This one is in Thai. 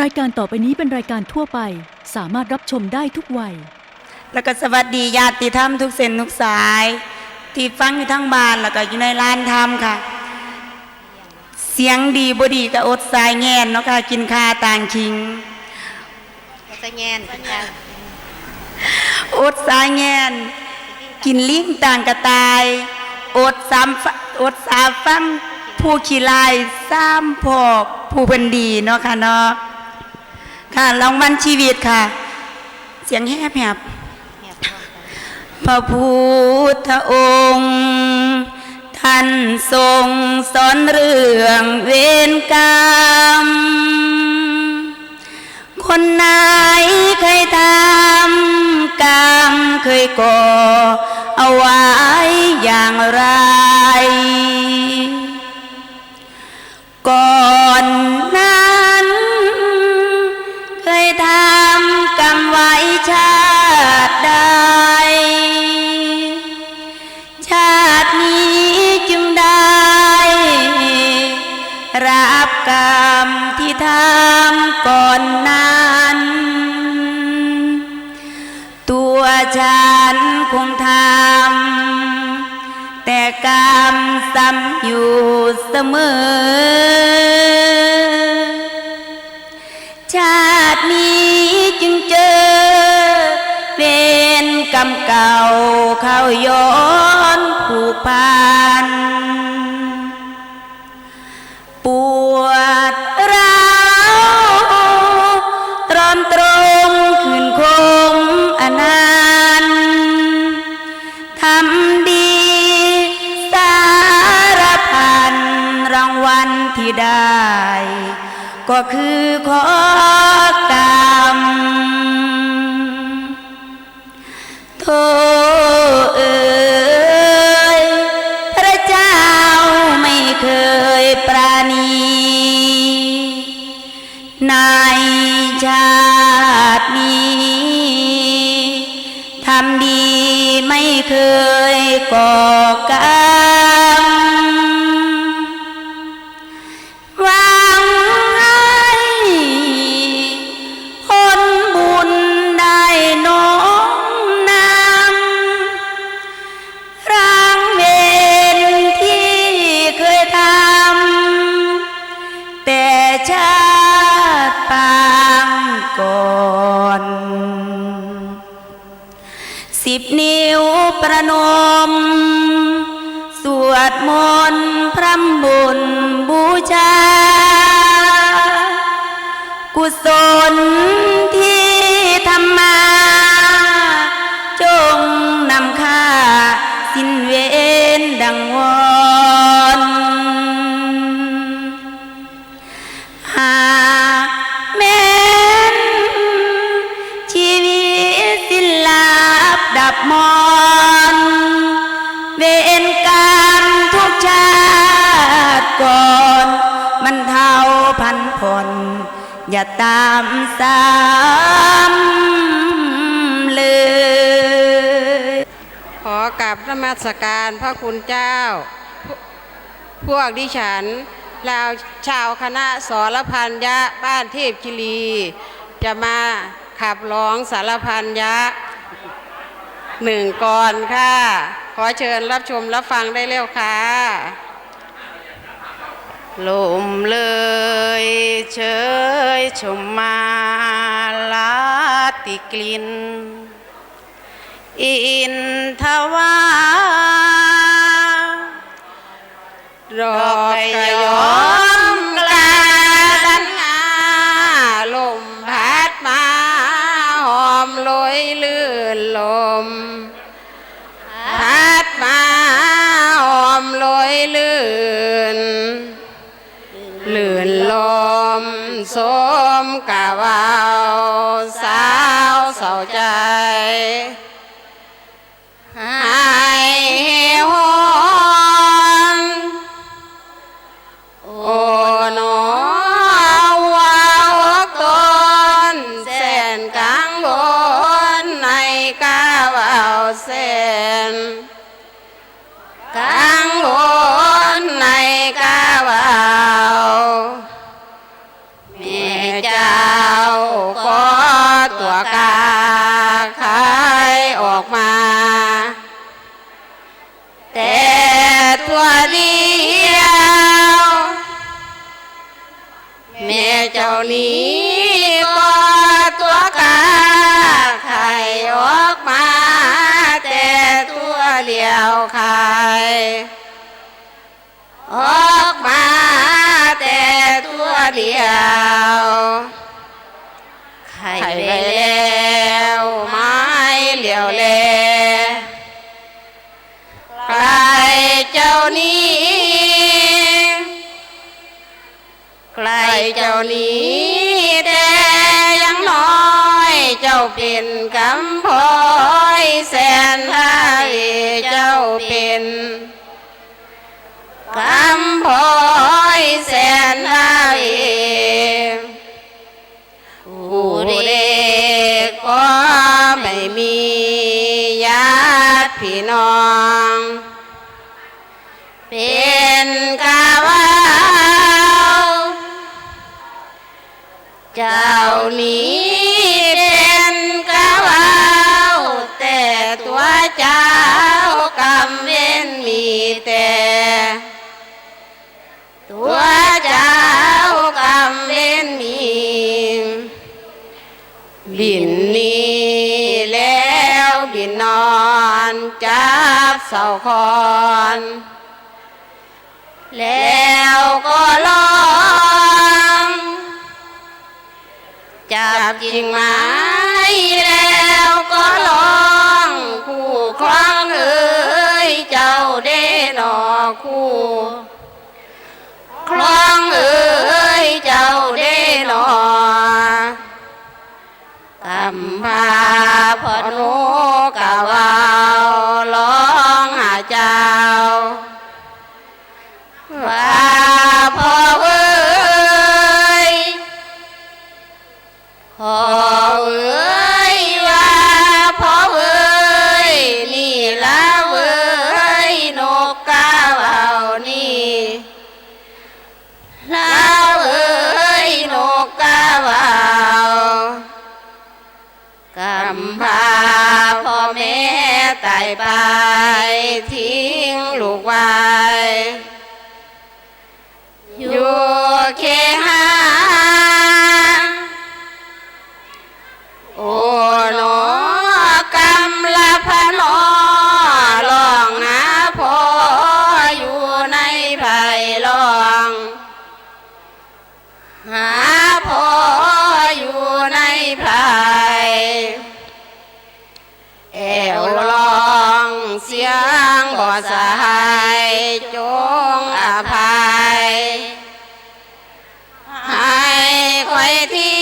รายการต่อไปนี้เป็นรายการทั่วไป สามารถรับชมได้ทุกวัย แล้วก็สวัสดีญาติธรรมทุกเส้นทุกสาย ที่ฟังอยู่ทั้งบ้านแล้วก็อยู่ในร้านธรรมค่ะ เสียงดีบดีก็อดสายแงนเนาะค่ะกินคาต่างคิง จะแงนจ้ะอดสายแงนกินลิงต่างกระตายอดสามฟอดสาฟังผู้ขี้ลายสามพอกผู้เป็นดีเนาะค่ะเนาะ ค่ะรางวัลชีวิตค่ะ เสียงแหบแหบพระพุทธองค์ ท่านทรงสอนเรื่องเวรกรรม คนไหนเคยทำกรรมเคยก่อเอาไว้อย่างไรก่ ฉันคงทำแต่กรรมซ้ำอยู่เสมอ ชาตินี้จึงเจอ เป็นกรรมเก่าเข้าย้อนผูกพัน ก็คือขอกรรมโทเอ่ยพระเจ้าไม่เคยปราณีในชาตินี้ทำดีไม่เคยก่อก สิบนิ้วประนม สวดมนต์พรำบุญ อย่าตามซ้ำเลย ขอกราบนมัสการพระคุณเจ้า พวกดิฉันลาวชาวคณะสรพันยะบ้านเทพคิรี จะมาขับร้องสารพันยะหนึ่งกรค่ะ ขอเชิญรับชมรับฟังได้เร็วค่ะลมเลยเชย ชมมาลาติกลิน อินทวา มสมกะวาวสาวเศร้าใจ ออกมาแต่ตัวเดียวไข่ไข่ไปไปแล้แล้ววไม้เหลียวแลใครเจ้านี้ใครเจ้านี้แต่ยังน้อยเจ้าเป็นกำพอยแสนไทยเจ้าเป็น เด็กก็ไม่มีญาติพี่น้อง เป็นกาวาวเจ้านี้เป็นกาวาวแต่ตัวเจ้าับเสาคอน แล้วก็ร้อง จับจริงไม้แล้วก็ร้องคู่ครองเอ้ยเจ้าเด้นอคู่ครองเอ้ยเจ้าเด้นอกำพาพนูกะวา เคหาโอ้หนอกำละพนอลองหาพออยู่ในไผ่ลองหา ती